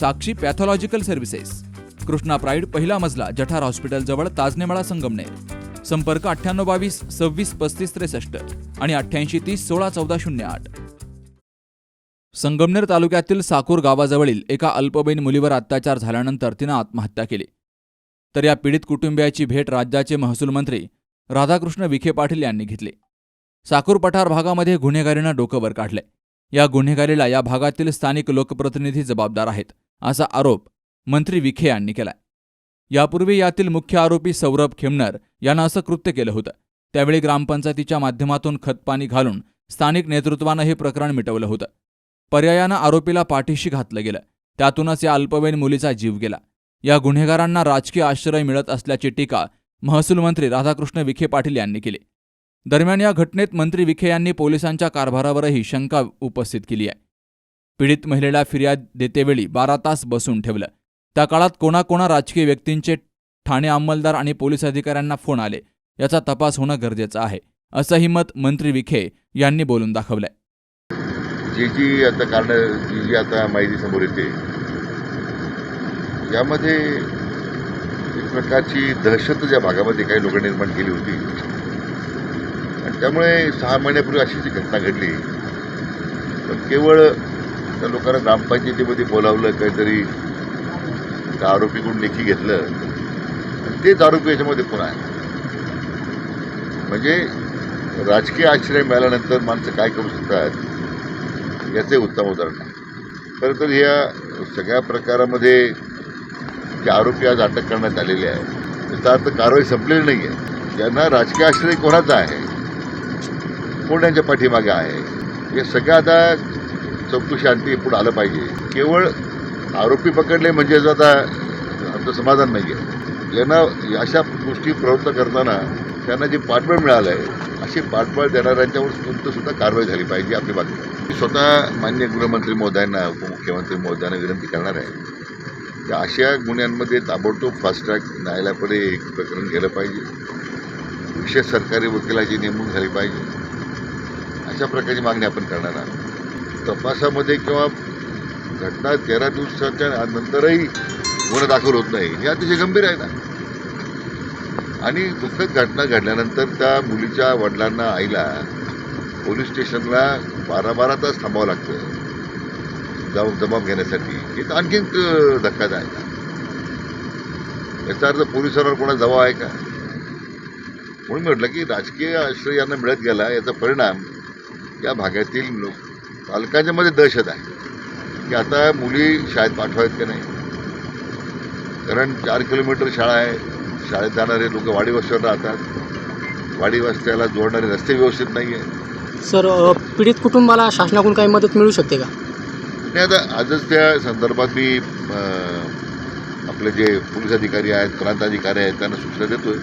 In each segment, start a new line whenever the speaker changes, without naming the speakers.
Sakshi pathological services Krishna Pride पहिला मजला जठार hospital जवळ ताजनेमाळा संगमनेर. संपर्क अठ्ठ्याण्णव बावीस सव्वीस पस्तीस त्रेसष्ट आणि अठ्ठ्याऐंशी तीस सोळा चौदा शून्य आठ. संगमनेर तालुक्यातील साकूर गावाजवळील एका अल्पवयीन मुलीवर अत्याचार झाल्यानंतर तिनं आत्महत्या केली. तर या पीडित कुटुंबियाची भेट राज्याचे महसूल मंत्री राधाकृष्ण विखे पाटील यांनी घेतली. साकूर पठार भागामध्ये गुन्हेगारीनं डोकं वर काढलंय. या गुन्हेगारीला या भागातील स्थानिक लोकप्रतिनिधी जबाबदार आहेत. असा आरोप मंत्री विखे यांनी केलाय. यापूर्वी यातील मुख्य आरोपी सौरभ खेमनर यानं असं कृत्य केलं होतं. त्यावेळी ग्रामपंचायतीच्या माध्यमातून खतपाणी घालून स्थानिक नेतृत्वानं हे प्रकरण मिटवलं होतं. पर्यायानं आरोपीला पाठीशी घातलं गेलं. त्यातूनच या अल्पवयीन मुलीचा जीव गेला. या गुन्हेगारांना राजकीय आश्रय मिळत असल्याची टीका महसूल मंत्री राधाकृष्ण विखे पाटील यांनी केली. दरम्यान या घटनेत मंत्री विखे यांनी पोलिसांच्या कारभारावरही शंका उपस्थित केली आहे. पीडित महिलेला फिर्याद देतेवेळी बारा तास बसून ठेवलं. त्या काळात कोणाकोणा राजकीय व्यक्तींचे ठाणे अंमलदार आणि पोलीस अधिकाऱ्यांना फोन आले. याचा तपास होणं गरजेचं आहे असंही मत मंत्री विखे यांनी बोलून दाखवलंय.
जी जी आता कारण जी जी आता माहिती समोर येते. यामध्ये एक प्रकारची दहशत ज्या भागामध्ये काही लोक निर्माण केली होती. आणि त्यामुळे सहा महिन्यापूर्वी अशी जी घटना घडली. तर केवळ त्या लोकांना ग्रामपंचायतीमध्ये बोलावलं काहीतरी त्या आरोपीकडून लेखी घेतलं. तेच आरोपी याच्यामध्ये पुन्हा आहे? म्हणजे राजकीय आश्रय मिळाल्यानंतर माणसं काय करू शकतात? याचे उत्तम उदाहरण आहे. खरं तर या सगळ्या प्रकारामध्ये जे आरोपी आज अटक करण्यात आलेले आहे त्याचा अर्थ कारवाई संपलेली नाही आहे ज्यांना राजकीय आश्रय कोणाचा आहे? कोण यांच्या पाठीमागे आहे? हे सगळं आता चौकशी आणखी पुढे आलं पाहिजे. केवळ आरोपी पकडले म्हणजे आता आमचं समाधान नाही आहे यांना अशा गोष्टी प्रवृत्त करताना त्यांना जे पाठबळ मिळालं आहे अशी पाठबळ देणाऱ्यांच्यावर तुमचं सुद्धा कारवाई झाली पाहिजे आपली बातमी मी स्वतः मान्य गृहमंत्री महोदयांना उपमुख्यमंत्री महोदयांना विनंती करणार आहे. की अशा गुन्ह्यांमध्ये ताबडतोब फास्ट ट्रॅक न्यायालयाकडे एक प्रकरण गेलं पाहिजे. विशेष सरकारी वकिलाची नेमणूक झाली पाहिजे. अशा प्रकारची मागणी आपण करणार आहोत. तपासामध्ये किंवा घटना तेरा दिवसाच्या नंतरही गुन्हा दाखल होत नाही हे अतिशय गंभीर आहे ना. आणि दुःखद घटना घडल्यानंतर त्या मुलीच्या वडिलांना आईला पोलीस स्टेशनला बारा बारा तास थांबावं लागतं. जाऊन जबाब घेण्यासाठी. हे तर आणखीन धक्कादायक आहे. याचा अर्थ पोलिसांवर कोणा जबाब आहे का? म्हणून म्हटलं की राजकीय आश्रय यांना मिळत गेला याचा परिणाम या भागातील लोक पालकांच्या मध्ये दहशत आहे. की आता मुली शाळेत पाठवायत का नाही? कारण चार किलोमीटर शाळा आहे. शाळेत जाणारे लोक वाडी वस्त्यावर राहतात. वाडी वस्त्याला जोडणारे रस्ते व्यवस्थित नाही आहे
सर पीडित कुटुंबाला शासनाकडून काही मदत मिळू शकते का?
आणि आता आजच त्या संदर्भात मी आपले जे पोलीस अधिकारी आहेत प्रांत अधिकारी आहेत त्यांना सूचना देतोय.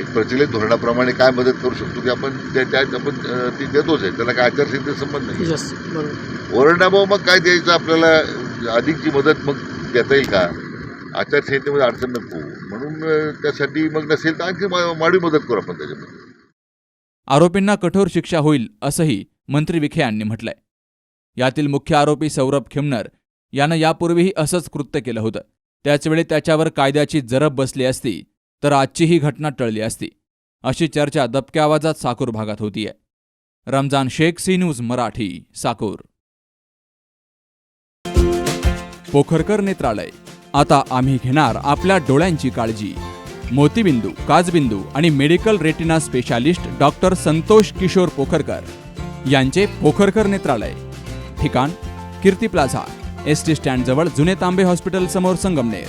एक प्रचलित धोरणाप्रमाणे काय मदत करू शकतो ते आपण त्या त्यात आपण ती देतोच आहे. त्याला काय आचारसंहितेचा संबंध नाही. ओरडण्याभाऊ मग काय द्यायचं आपल्याला? अधिकची मदत मग देता येईल का? आचारसंहितेमध्ये अडचण नको. म्हणून त्यासाठी मग नसेल तर आणखी मा- माडी मदत करू आपण त्याच्यामध्ये.
आरोपींना कठोर शिक्षा होईल असंही मंत्री विखे यांनी म्हटलंय. यातील मुख्य आरोपी सौरभ खेमनर यानं यापूर्वीही असंच कृत्य केलं होतं. त्याचवेळी त्याच्यावर कायद्याची जरब बसली असती. तर आजची ही घटना टळली असती. अशी चर्चा दबक्या आवाजात साकूर भागात होतीये. Ramzan Shaikh C news Marathi Sakur. Pokharkar नेत्रालय. आता आम्ही घेणार आपल्या डोळ्यांची काळजी. मोतीबिंदू काजबिंदू आणि medical retina specialist doctor Santosh Kishor Pokharkar यांचे पोखरकर नेत्रालय. ठिकाण कीर्ती प्लाझा एस टी स्टँडजवळ जुने तांबे हॉस्पिटल समोर संगमनेर.